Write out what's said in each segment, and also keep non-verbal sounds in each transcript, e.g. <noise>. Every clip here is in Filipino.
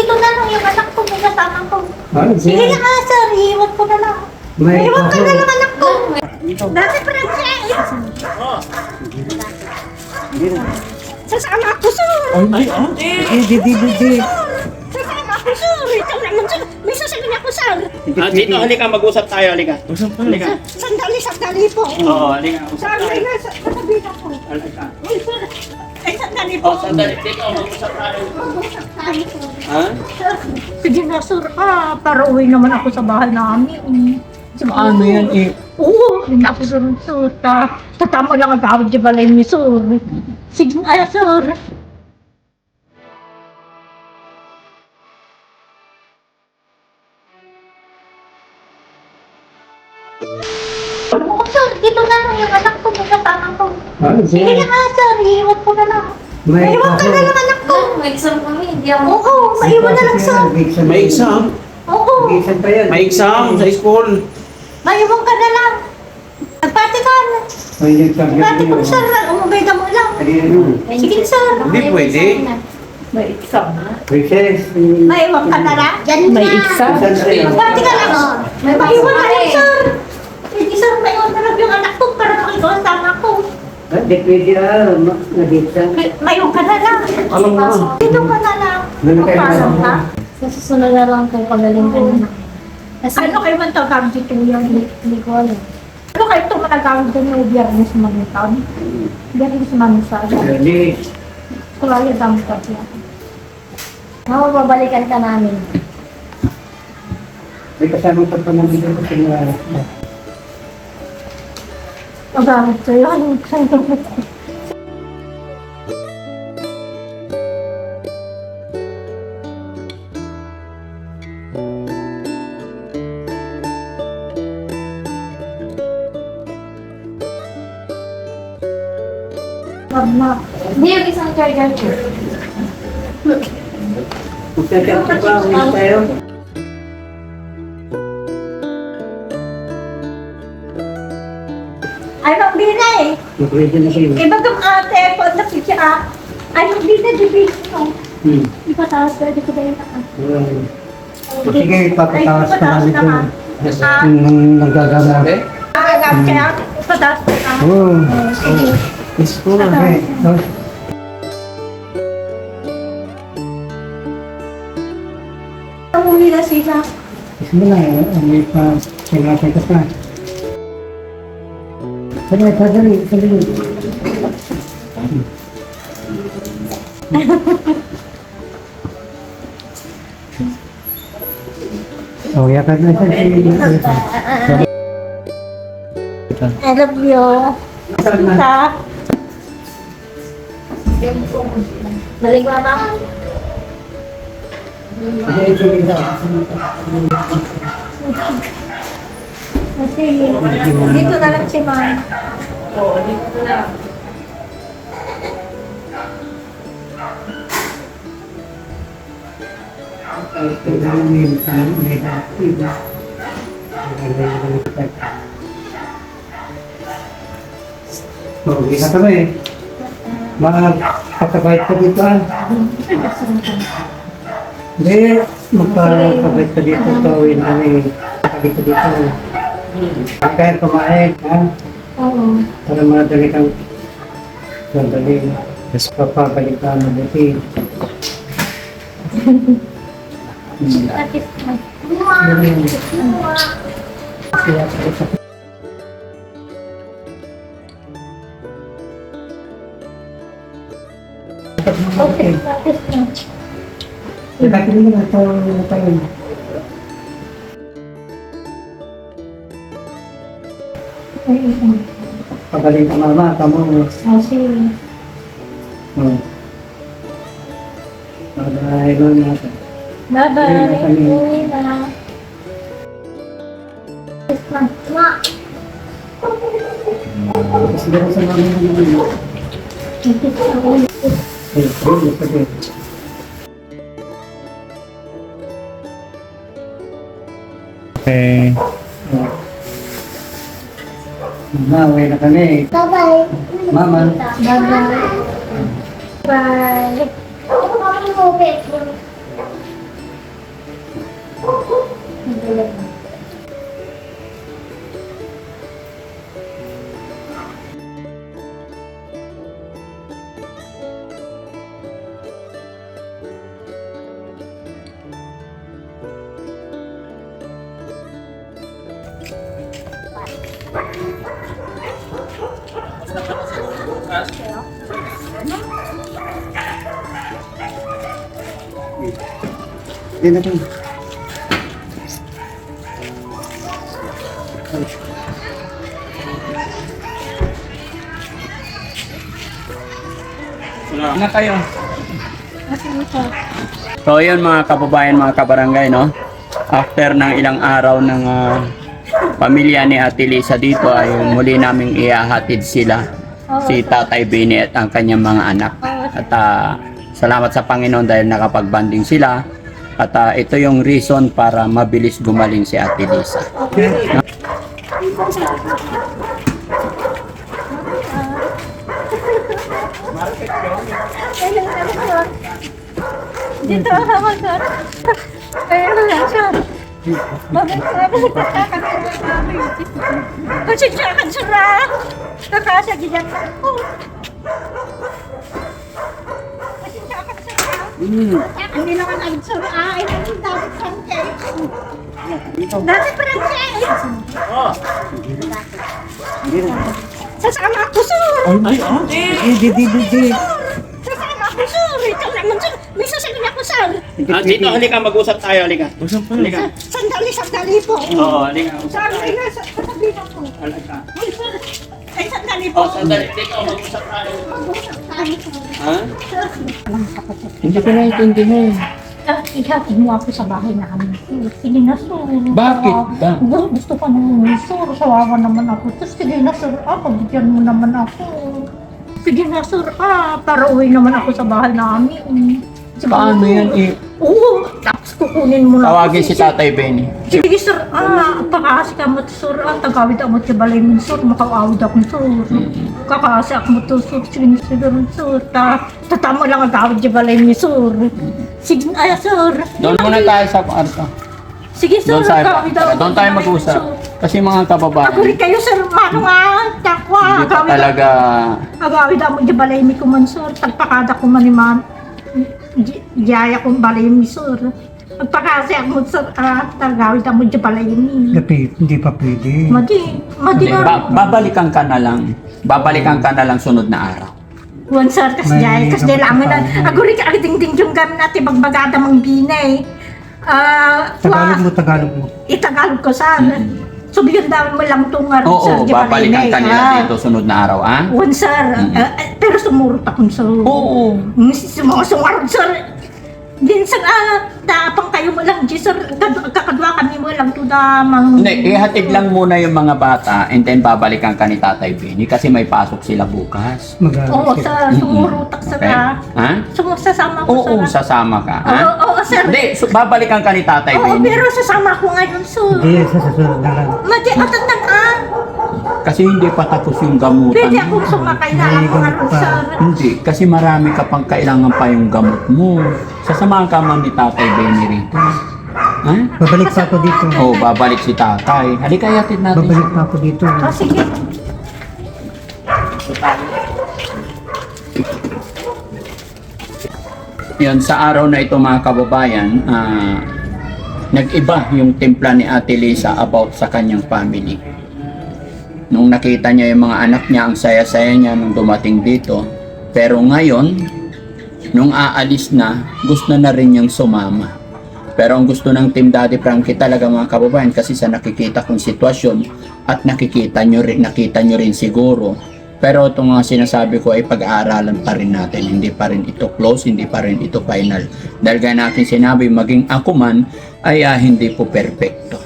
dito na lang yung anak ko, may kasama ko. Ano Sige siya? nga, sir, iwan ko na lang. May Iwan ka na lang, anak ko. Dati pa na siya. Sasama ako, sir. Ay, ah? Di, di, di, di, di. Sasama ako, sir. Ikaw naman, sir. May sasabihin ako, sir. Ah, dito, halika, mag-usap tayo, halika. Halika. Sandali, sandali po. Oo, halika, usap Sandali tayo. na, sa- sasabihin ako. Halika. Ay, sir. Ay, sandali po. Oh, sandali, dito, mag-usap tayo. Mag-usap tayo, sir. Ha? Sige na, sir. Ah, para uwi naman ako sa bahay namin. Ano yan eh? Oo, hindi ako sir. Sir, ta tatama lang ang tawag di balay ni sir. Sige na, sir. Oo, sir. Dito na lang yung anak ko. May kasama ko. Ano Sige siya? na, sir. Iiwan ko na lang. May Iiwan ka na lang, anak ko. May exam kami, hindi ako. Oo, maiwan na lang, sir. May exam. Oo, May exam pa yan. May exam sa school. maiwan ka na lang. Nagpati ka na. May exam Nagpati ko, sir. Umubay ka mo lang. Sige, sir. Hindi pwede. May exam na. Recess. Maiwan ka na lang. May na. exam. Exam pa yan. Pati ka lang. May na pasok lang, sir. Hindi, sir. Maiwan na lang yung anak para makikonsama ko. Ah, Di pwede ah. ma- Nag-exam. Maiwan ka na lang. Alam mo. Dito ka na lang. Doon kayo Pasok ka. Sa susunod na lang kung pagaling ko na. Kasi Ano kayo man tawag dito yan? hindi, hindi ko alam. Ano kayo ito managawin doon yung biyernes manitan? Biyernes manitan. Hindi. Kulaya dami ka siya. Mama, babalikan ka namin. May kasama pa pa namin dito sa mga... Magamit ko yun. Mama. Hindi yung isang charger ko. Magkakit pa ba? Ulit tayo. Ay, eh. Mag-ready na kayo. Iba itong ate, pag nakikita ka, ay, mambina, dibig mo. Hmm. Di ba taas ka, di ko ba yun na? Um, Sige, papatawas ka namin Ay, doon. Ah. Nang nagagama. Agagam kaya, pataas ka na. Oo. Sige. Isko na. Okay. No? Umuwi na sila. Isko na. eh. May pa... Sinasay ka pa. Sadali, sadali, sadali. Oh, yakad na siya. I love you. Sa, Balik mama. Kasi, dito na lang si Mama. Oo, dito na lang. Oh, bisa kami. Mga pagkabait ka dito ah. Hindi, magpapabait ka dito. Tawin kami. Dito dito. Kaya kumain, ha? Oo. Para madali kang madali. Tapos papabalik ka mabuti. Hmm. At least, Kaya sa okay, least na. Nagkakili mo na ito na tayo. Pagaling ka mama, kamo. Kasi, Oh. Bye-bye, mama. bye-bye. Kami. Uwi na. Ma. Siguro sa mama naman. At least na uwi. Eh, sige, sige. Okay. Uwi na kami. Bye-bye. Mama. Bye-bye. Bye. Nagulat Hindi na po. Na kayo. So yun mga kababayan, mga kabarangay, no? After ng ilang araw ng ah, pamilya ni Ate Lisa dito ay muli naming ihahatid sila si Tatay Bini at ang kanyang mga anak. At ah, salamat sa Panginoon dahil nakapagbanding sila. At ah, ito yung reason para mabilis gumaling si Ate Lisa. Dito ako, sir. Ayun lang, kakakakawin namin? Kasi siya kan sir, ah. Nakasagyan na ako. Siya kan sir, ah. Hindi naman ang sir, ah. Hindi dapat franchise. Dati franchise. Sasama ako, sir. Ay, oh. Hindi, hindi, hindi. Sasama ako, sir. Ito naman, sir. May sasabihin ako, sir. Ah, dito, halika, mag-usap tayo, halika. Usap pa. Halika. Sandali, sandali po. Oo, halika. Sandali na, Oh, sandali. Dito, mag-usap tayo. Ha? Sir, alam sa ko, sir. Hindi ko naiintindihan. Ah, Ihatid mo ako sa bahay namin. Sige na, sir. Bakit ba? Gu- Gusto ko naman, sir. Sawawa naman ako. Tapos sige na, sir. Ah, pabigyan mo naman ako. Sige na, sir. Ah, para uwi naman ako sa bahay namin. Siguro- Paano yan eh? Oo, kukunin mo na. Tawagin si Tatay Benny. Sige, sir. Ah, pakasi ka mo, sir. Ah, tagawid ako sa balay mo, sir. Makawawid ako, sir. Kakasi ako mo, sir. Sige, sir. Sir, ta tatama lang ang gawid sa balay mo, sir. Sige, ay, sir. Doon muna tayo sa kwarto. Sige, sir. Doon ako doon sa tayo mo, mag-usap. Kasi mga kababayan, Ako rin kayo, sir. Mano nga, takwa. hindi pa talaga, Agawid ako sa balay kuman, sir. Tagpakada ko man ni man. Jaya kong balay mi, sir. Pagpakasi ako, sir. Ah, tagawid ako sa balay mi. Hindi, hindi pa pwede. Madi, madi hindi, ba- babalikan ka na lang. Babalikan ka na lang sunod na araw. Wan, sir, kas May jaya, kas jaya lang na. kapatid. Ako rin kakading-ding yung gamin natin, bagbagada mang binay. Ah, Tagalog mo, Tagalog mo. itagalog ko, sir. So, bigyan daw mo lang itong nga, Oo, sir, di ba, babalikan Nenay, ka nila ah. dito sunod na araw, ah? Wan, sir. Mm. Ah, ah, pero sumurot ako, sir. Oo. Mga sumarod, sir. Din sa ah, tapang kayo mo lang. Kad- Kakadwa kami mo lang to da mang... Hindi, ihatid lang muna yung mga bata and then babalikan ka ni Tatay Benny kasi may pasok sila bukas. Oo, Mag-aaral sir. Sumurutak, sir. Okay? ah. Ha? Sumusasama ko, Oo, sir. sasama ka, ha? Oo, oo, sir. Hindi, so, babalikan ka ni Tatay Oo, Benny. pero sasama ko ngayon, sir. Hindi, sa susunod na lang. Madi, atatang ah. Kasi hindi pa tapos yung gamutan. Pwede akong sumakay na ano, pa. sir. Hindi, kasi marami ka pang kailangan pa yung gamot mo. Sasamahan ka man ni Tatay Benny rito. Ha? Babalik pa ako dito. Oo, babalik si Tatay. Halika, yatid natin. Babalik pa ako dito. Oh, sige. Yun, sa araw na ito mga kababayan, ah, nag-iba yung timpla ni Ate Lisa about sa kanyang family. Nung nakita niya yung mga anak niya, ang saya-saya niya nung dumating dito. Pero ngayon, nung aalis na, gusto na rin niyang sumama. Pero ang gusto ng Team Daddy Frankie talaga mga kababayan kasi sa nakikita kong sitwasyon at nakikita nyo rin, nakita nyo rin siguro. Pero itong mga sinasabi ko ay pag-aaralan pa rin natin. Hindi pa rin ito close, hindi pa rin ito final. Dahil gaya natin sinabi, maging ako man ay ah, hindi po perfecto.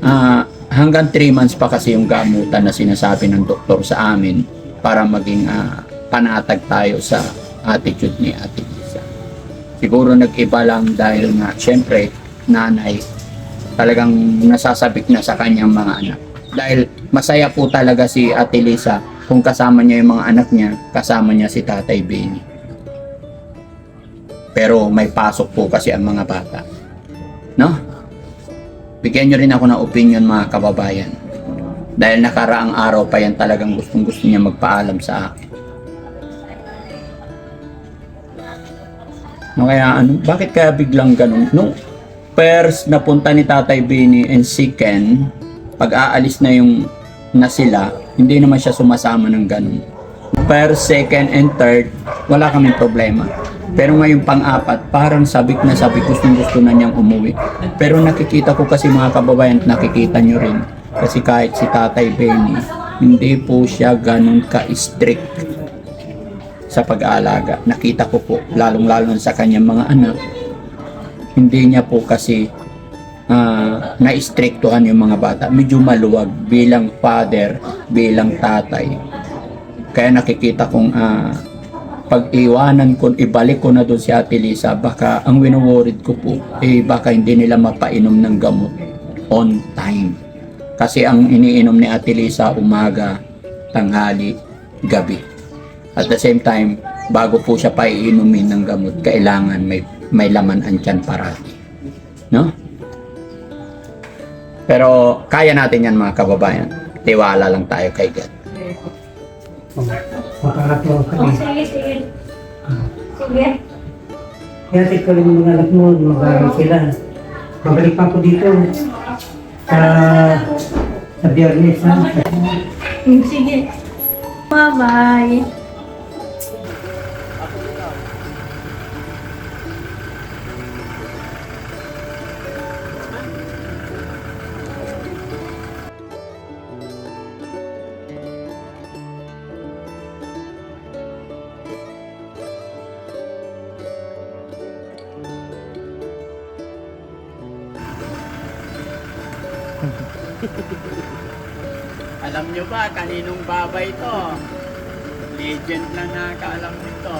Ah, hanggang 3 months pa kasi yung gamutan na sinasabi ng doktor sa amin para maging ah, panatag tayo sa attitude ni Ate Lisa. Siguro nag-iba lang dahil nga syempre nanay talagang nasasabik na sa kanyang mga anak. Dahil masaya po talaga si Ate Lisa kung kasama niya yung mga anak niya, kasama niya si Tatay Benny. Pero may pasok po kasi ang mga bata. No? Bigyan nyo rin ako ng opinion mga kababayan. Dahil nakaraang araw pa yan talagang gustong gusto niya magpaalam sa akin. No, kaya ano, bakit kaya biglang ganun? Nung first na punta ni Tatay Bini and si Ken, pag aalis na yung na sila, hindi naman siya sumasama ng ganun. First, second, and third, wala kaming problema. Pero ngayon pang-apat, parang sabik na sabik gustong gusto na niyang umuwi. Pero nakikita ko kasi mga kababayan, nakikita nyo rin. Kasi kahit si Tatay Benny, hindi po siya ganun ka-strict sa pag-aalaga. Nakita ko po, lalong-lalo sa kanyang mga anak, hindi niya po kasi ah, na-strictuhan yung mga bata. Medyo maluwag bilang father, bilang tatay. Kaya nakikita kong ah, pag iwanan ko, ibalik ko na doon si Ate Lisa, baka ang wino-worried ko po, eh baka hindi nila mapainom ng gamot on time. Kasi ang iniinom ni Ate Lisa umaga, tanghali, gabi. At the same time, bago po siya paiinumin ng gamot, kailangan may, may laman ang tiyan parati. No? Pero kaya natin yan mga kababayan. Tiwala lang tayo kay God. Oh, Makakatuwa ka Oh, eh. sige, sige. Sige. Kaya tika rin mga anak mo, mag-aaral sila. Babalik pa ako dito. Sa, sa biyernes ha. Hmm, Sige. Bye-bye. <laughs> Alam nyo ba kaninong babay to? Legend lang nakakaalam nito.